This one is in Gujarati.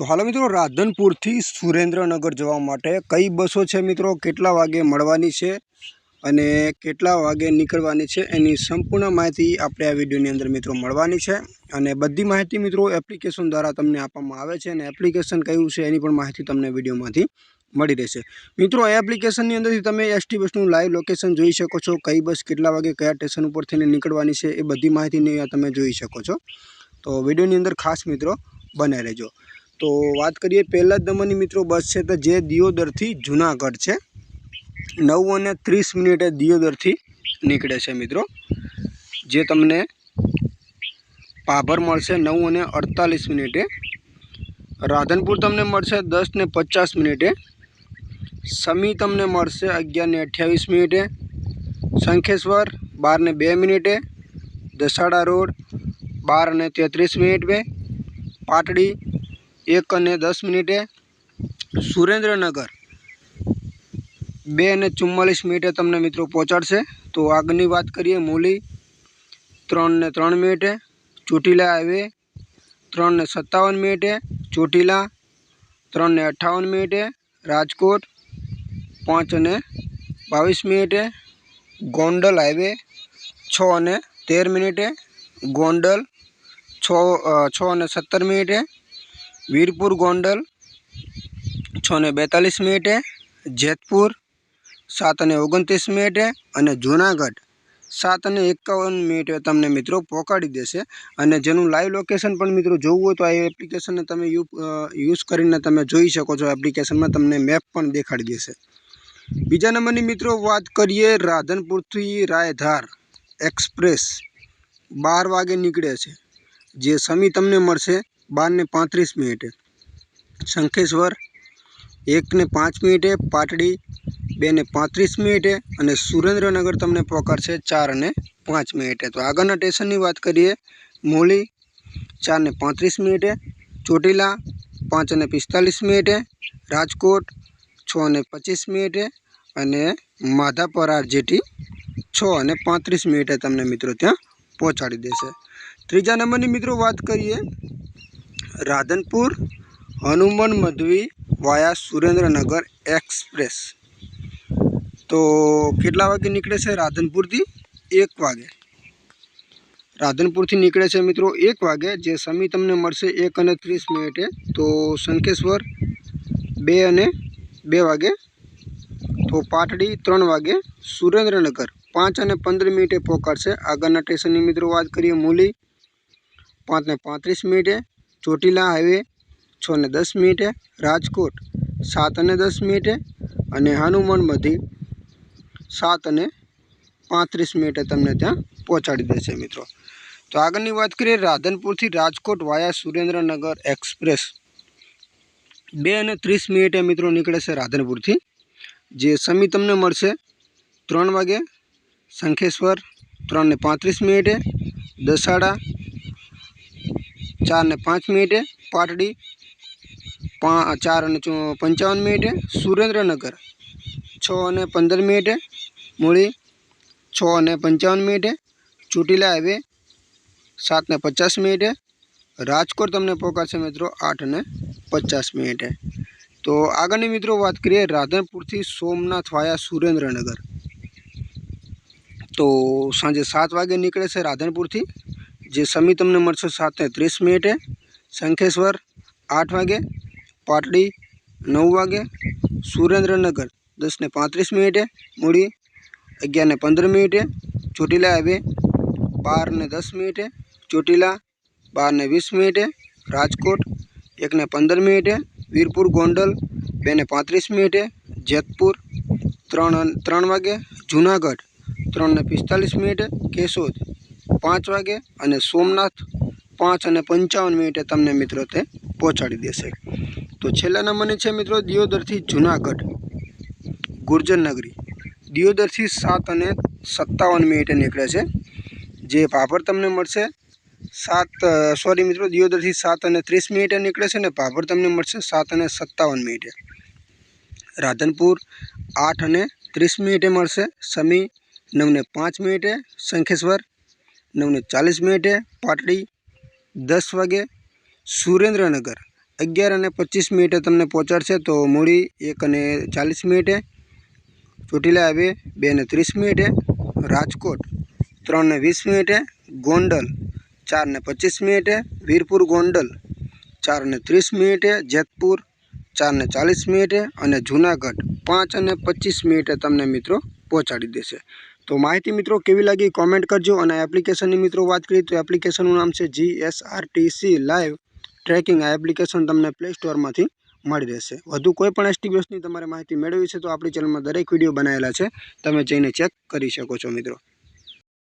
તો હાલો મિત્રો, રાધનપુરથી સુરેન્દ્રનગર જવા માટે કઈ બસો છે મિત્રો? કેટલા વાગે મળવાની છે? અને કેટલા વાગે નીકળવાની છે? એની સંપૂર્ણ માહિતી આપણે આ વિડીયોની અંદર મિત્રો મળવાની છે. અને બધી માહિતી મિત્રો એપ્લિકેશન દ્વારા તમને આપવામાં આવે છે અને એપ્લિકેશન કયું છે એની પણ માહિતી તમને વિડીયોમાંથી મળી રહેશે. મિત્રો આ એપ્લિકેશનની અંદરથી તમે એસટી બસનું લાઈવ લોકેશન જોઈ શકો છો. કઈ બસ કેટલા વાગે કયા સ્ટેશન ઉપરથી નીકળવાની છે એ બધી માહિતીને તમે જોઈ શકો છો. તો વિડીયોની અંદર ખાસ મિત્રો બને રહેજો. તો વાત કરીએ પહેલાં જ નંબરની મિત્રો બસ છે તો જે દિયોદરથી જુનાગઢ છે. નવ અને ત્રીસ મિનિટે દિયોદરથી નીકળે છે મિત્રો. જે તમને પાભર મળશે નવ અને અડતાલીસ મિનિટે. રાધનપુર તમને મળશે દસ ને પચાસ મિનિટે. સમી તમને મળશે અગિયાર ને અઠ્યાવીસ મિનિટે. શંખેશ્વર બાર ને બે મિનિટે. દસાડા રોડ બાર અને તેત્રીસ મિનિટ. બે પાટડી એક અને દસ મિનિટે સુરેન્દ્રનગર. બે અને ચુમ્માલીસ મિનિટે તમને મિત્રો પહોંચાડશે. તો આગળની વાત કરીએ મૂલી. ત્રણ ને ત્રણ મિનિટે ચોટીલા હાઈવે. ત્રણ ને સત્તાવન મિનિટે ચોટીલા. ત્રણ ને અઠ્ઠાવન મિનિટે રાજકોટ. પાંચ અને બાવીસ મિનિટે ગોંડલ હાઈવે. છ અને તેર મિનિટે ગોંડલ. છ છ અને સત્તર મિનિટે વીરપુર ગોંડલ, છ ને બેતાલીસ મિનિટે જેતપુર, સાત અને ઓગણત્રીસ મિનિટે અને જૂનાગઢ, સાત અને એકાવન મિનિટે તમને મિત્રો પહોંચાડી દેશે. અને જેનું લાઈવ લોકેશન પણ મિત્રો જોવું હોય તો આ એપ્લિકેશનને તમે યુઝ કરીને તમે જોઈ શકો છો. એપ્લિકેશનમાં તમને મેપ પણ દેખાડી દેશે. બીજા નંબરની મિત્રો વાત કરીએ રાધનપુરથી રાયધાર એક્સપ્રેસ બાર વાગે નીકળે છે. જે સમી તમને મળશે. બાર ને પાંત્રીસ મિનિટે. શંખેશ્વર એકને પાંચ મિનિટે, પાટડી બેને પાંત્રીસ મિનિટે અને સુરેન્દ્રનગર તમને પહોંચાડશે ચાર અને પાંચ મિનિટે. તો આગળના સ્ટેશનની વાત કરીએ, મોલી ચારને પાંત્રીસ મિનિટે, ચોટીલા પાંચ અને પિસ્તાલીસ મિનિટે, રાજકોટ છ અને પચીસ મિનિટે અને માધાપર જેટી છ અને પાંત્રીસ મિનિટે તમને મિત્રો ત્યાં પહોંચાડી દેશે. ત્રીજા નંબરની મિત્રો વાત કરીએ રાધનપુર, હનુમાન મધવી વાયા સુરેન્દ્રનગર એક્સપ્રેસ. તો કેટલા વાગે નીકળે છે રાધનપુરથી? એક વાગે. રાધનપુરથી નીકળે છે મિત્રો એક વાગે, જે સમય તમને મળશે એક અને ત્રીસ મિનિટે. તો શંખેશ્વર બે અને બે વાગે, તો પાટડી ત્રણ વાગે, સુરેન્દ્રનગર પાંચ અને પંદર મિનિટે પહોંચાડશે આગળના સ્ટેશનની મિત્રો વાત કરીએ મૂલી પાંચ ને પાંત્રીસ મિનિટે. ચોટીલા હાઈવે છ ને દસ મિનિટે, રાજકોટ સાત અને દસ મિનિટે અને હનુમાન મધી સાત અને પાંત્રીસ મિનિટે તમને ત્યાં પહોંચાડી દેશે મિત્રો. તો આગળની વાત કરીએ રાધનપુરથી રાજકોટ વાયા સુરેન્દ્રનગર એક્સપ્રેસ. બે અને ત્રીસ મિનિટે મિત્રો નીકળે છે રાધનપુરથી. જે સમય તમને મળશે ત્રણ વાગે, શંખેશ્વર ત્રણ ને પાંત્રીસ મિનિટે, દસાડા ચાર ને પાંચ મિનિટે પાટડી ચાર અને પંચાવન મિનિટે સુરેન્દ્રનગર, છ અને પંદર મિનિટે મૂળી, છ અને પંચાવન મિનિટે ચોટીલા હાઈવે, સાત ને પચાસ મિનિટે રાજકોટ તમને પહોંચાડશે મિત્રો આઠ અને પચાસ મિનિટે. તો આગળની મિત્રો વાત કરીએ રાધનપુરથી સોમનાથ વાયા સુરેન્દ્રનગર. તો સાંજે સાત વાગે નીકળે છે રાધનપુરથી. જે સમય તમને મળશે સાત ને ત્રીસ મિનિટે. શંખેશ્વર આઠ વાગે, પાટડી નવ વાગે, સુરેન્દ્રનગર દસ ને પાંત્રીસ મિનિટે, મૂડી અગિયાર ને પંદર મિનિટે, ચોટીલા હાઈવે બાર ને દસ મિનિટે, ચોટીલા બાર ને વીસ મિનિટે, રાજકોટ એક ને પંદર મિનિટે, વીરપુર ગોંડલ બે ને પાંત્રીસ મિનિટે, જેતપુર ત્રણ અન- ત્રણ વાગે, જૂનાગઢ ત્રણ ને પિસ્તાલીસ મિનિટે, કેશોદ પાંચ વાગે અને સોમનાથ પાંચ અને પંચાવન મિનિટે તમને મિત્રો તે પહોંચાડી દેશે. તો છેલ્લા નંબરની છે મિત્રો દિયોદરથી જૂનાગઢ ગુર્જરનગરી દિયોદરથી સાત અને સત્તાવન મિનિટે નીકળે છે. જે ભાભર તમને મળશે સાત સોરી મિત્રો, દિયોદરથી સાત અને ત્રીસ મિનિટે નીકળે છે ને ભાભર તમને મળશે સાત અને સત્તાવન મિનિટે. રાધનપુર આઠ અને ત્રીસ મિનિટે મળશે. સમી નવને પાંચ મિનિટે. શંખેશ્વર નવ ને ચાલીસ મિનિટે પાટડી દસ વાગે સુરેન્દ્રનગર. અગિયાર અને પચીસ મિનિટે તમને પહોંચાડશે તો મૂડી એક અને ચાલીસ મિનિટે, ચોટીલા આવે બે ને ત્રીસ મિનિટે, રાજકોટ ત્રણ ને વીસ મિનિટે, ગોંડલ ચાર ને પચીસ મિનિટે, વીરપુર ગોંડલ ચાર ને ત્રીસ મિનિટે, જેતપુર ચાર ને ચાલીસ મિનિટે અને જૂનાગઢ પાંચ અને પચીસ મિનિટે તમને મિત્રો પહોંચાડી દેશે. તો માહિતી મિત્રો કેવી લાગી કોમેન્ટ કરજો અને એપ્લિકેશનની મિત્રો વાત કરીએ તો એપ્લિકેશનનું નામ છે G S R T live tracking આ એપ્લિકેશન તમને પ્લે સ્ટોરમાંથી મળી રહેશે. વધુ કોઈ પણ એસટીબીએસની તમારે માહિતી મેળવી છે તો આપણી ચેનલમાં દરેક વીડિયો બનાવેલા છે. તમે જઈને ચેક કરી શકો છો મિત્રો.